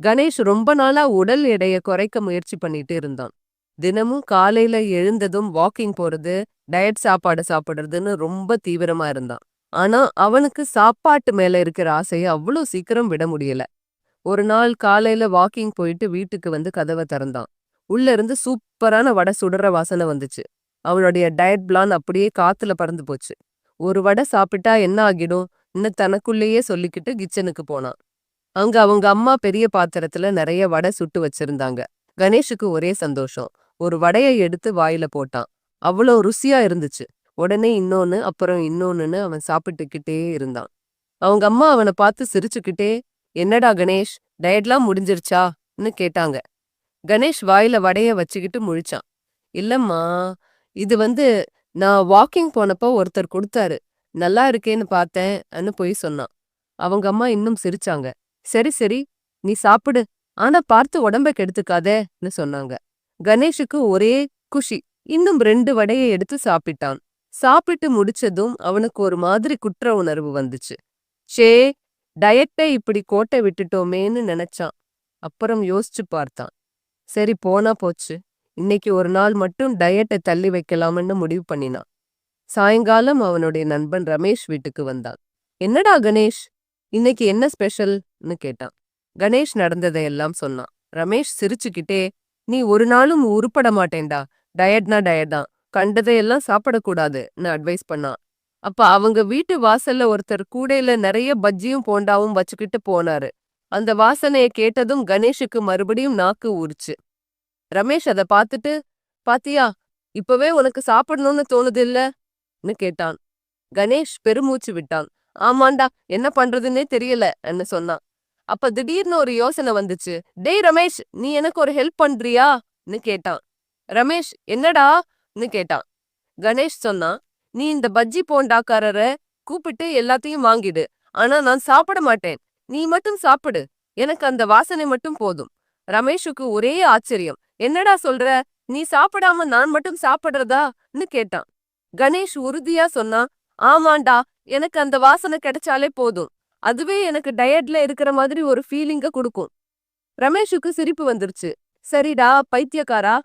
கணேஷ் ரொம்ப நாளா உடல் எடைய குறைக்க முயற்சி பண்ணிட்டு இருந்தான். தினமும் காலையில எழுந்ததும் வாக்கிங் போறது, டயட் சாப்பாடு சாப்பிடுறதுன்னு ரொம்ப தீவிரமா இருந்தான். ஆனா அவனுக்கு சாப்பாட்டு மேல இருக்கிற ஆசைய அவ்ளோ சீக்கிரம் விட முடியல. ஒரு நாள் காலையில வாக்கிங் போயிட்டு வீட்டுக்கு வந்து கதவ திறந்தான். உள்ள இருந்து சூப்பரான வடை சுடுற வாசனை வந்துச்சு. அவனுடைய டயட் பிளான் அப்படியே காத்துல பறந்து போச்சு. ஒரு வடை சாப்பிட்டா என்ன ஆகிடும் இன்னும் தனக்குள்ளேயே சொல்லிக்கிட்டு கிச்சனுக்கு போனான். அங்க அவங்க அம்மா பெரிய பாத்திரத்துல நிறைய வடை சுட்டு வச்சிருந்தாங்க. கணேஷுக்கு ஒரே சந்தோஷம். ஒரு வடைய எடுத்து வாயில போட்டான். அவ்வளோ ருசியா இருந்துச்சு. உடனே இன்னொன்னு அப்புறம் இன்னொன்னுன்னு அவன் சாப்பிட்டுக்கிட்டே இருந்தான். அவங்க அம்மா அவனை பார்த்து சிரிச்சுக்கிட்டே என்னடா கணேஷ் டயட்லாம் முடிஞ்சிருச்சான்னு கேட்டாங்க. கணேஷ் வாயில வடைய வச்சுக்கிட்டு முழிச்சான். இல்லம்மா இது வந்து நான் வாக்கிங் போனப்போ ஒருத்தர் கொடுத்தாரு. நல்லா இருக்கேன்னு பார்த்தேன் அன்னு போய் சொன்னான். அவங்க அம்மா இன்னும் சிரிச்சாங்க. சரி சரி நீ சாப்பிடு ஆனா பார்த்து உடம்ப கெடுத்துக்காதேன்னு சொன்னாங்க. கணேஷுக்கு ஒரே குஷி. இன்னும் ரெண்டு வடையை எடுத்து சாப்பிட்டான். சாப்பிட்டு முடிச்சதும் அவனுக்கு ஒரு மாதிரி குற்ற உணர்வு வந்துச்சு. ச்சே டயட்டை இப்படி கோட்டை விட்டுட்டோமேன்னு நினைச்சான். அப்புறம் யோசிச்சு பார்த்தான். சரி போனா போச்சு. இன்னைக்கு ஒரு நாள் மட்டும் டயட்டை தள்ளி வைக்கலாம்னு முடிவு பண்ணினான். சாயங்காலம் அவனுடைய நண்பன் ரமேஷ் வீட்டுக்கு வந்தான். என்னடா கணேஷ் இன்னைக்கு என்ன ஸ்பெஷல்னு கேட்டான். கணேஷ் நடந்ததையெல்லாம் சொன்னான். ரமேஷ் சிரிச்சுக்கிட்டே நீ ஒரு நாளும் உருப்பட மாட்டேன்டா டயட்னா டயட் தான் கண்டதையெல்லாம் சாப்பிடக்கூடாதுன்னு அட்வைஸ் பண்ணான். அப்ப அவங்க வீட்டு வாசல்ல ஒருத்தர் கூடையில நிறைய பஜ்ஜியும் போண்டாவும் வச்சுக்கிட்டு போனாரு. அந்த வாசனைய கேட்டதும் கணேஷுக்கு மறுபடியும் நாக்கு ஊறுச்சு. ரமேஷ் அத பார்த்துட்டு பாத்தியா இப்பவே உனக்கு சாப்பிடணும்னு தோணுது இல்லன்னு கேட்டான். கணேஷ் பெருமூச்சு விட்டான். ஆமாண்டா என்ன பண்றதுன்னே தெரியலன்னு சொன்னான். அப்ப திடீர்னு ஒரு யோசனை வந்துச்சு. டேய் ரமேஷ் நீ எனக்கு ஒரு ஹெல்ப் பண்றியான்னு கேட்டான். ரமேஷ் என்னடான்னு கேட்டான். கணேஷ் சொன்னான் நீ இந்த பஜ்ஜி போண்டாக்காரர கூப்பிட்டு எல்லாத்தையும் வாங்கிடு. ஆனா நான் சாப்பிட மாட்டேன். நீ மட்டும் சாப்பிடு. எனக்கு அந்த வாசனை மட்டும் போதும். ரமேஷுக்கு ஒரே ஆச்சரியம். என்னடா சொல்ற நீ சாப்பிடாம நான் மட்டும் சாப்பிடுறதான்னு கேட்டான். கணேஷ் உறுதியா சொன்னான் ஆமாண்டா எனக்கு அந்த வாசனை கிடைச்சாலே போதும். அதுவே எனக்கு டயட்ல இருக்கிற மாதிரி ஒரு ஃபீலிங்க கொடுக்கும். ரமேஷுக்கு சிரிப்பு வந்துருச்சு. சரிடா பைத்தியக்காரா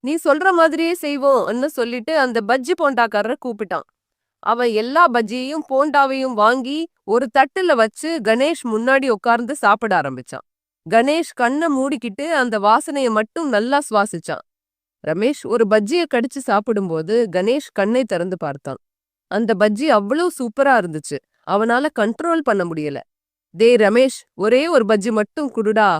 நீ சொல்ற மாதிரியே செய்வோம்னு சொல்லிட்டு அந்த பஜ்ஜி போண்டாக்காரர கூப்பிட்டான். அவன் எல்லா பஜ்ஜியையும் போண்டாவையும் வாங்கி ஒரு தட்டுல வச்சு கணேஷ் முன்னாடி உட்கார்ந்து சாப்பிட ஆரம்பிச்சான். கணேஷ் கண்ணை மூடிக்கிட்டு அந்த வாசனைய மட்டும் நல்லா சுவாசிச்சான். ரமேஷ் ஒரு பஜ்ஜிய கடிச்சு சாப்பிடும்போது கணேஷ் கண்ணை திறந்து பார்த்தான். அந்த பஜ்ஜி அவ்வளவு சூப்பரா இருந்துச்சு. அவனால கண்ட்ரோல் பண்ண முடியல. தே ரமேஷ் ஒரே ஒரு பஜ்ஜி மட்டும் குடுடா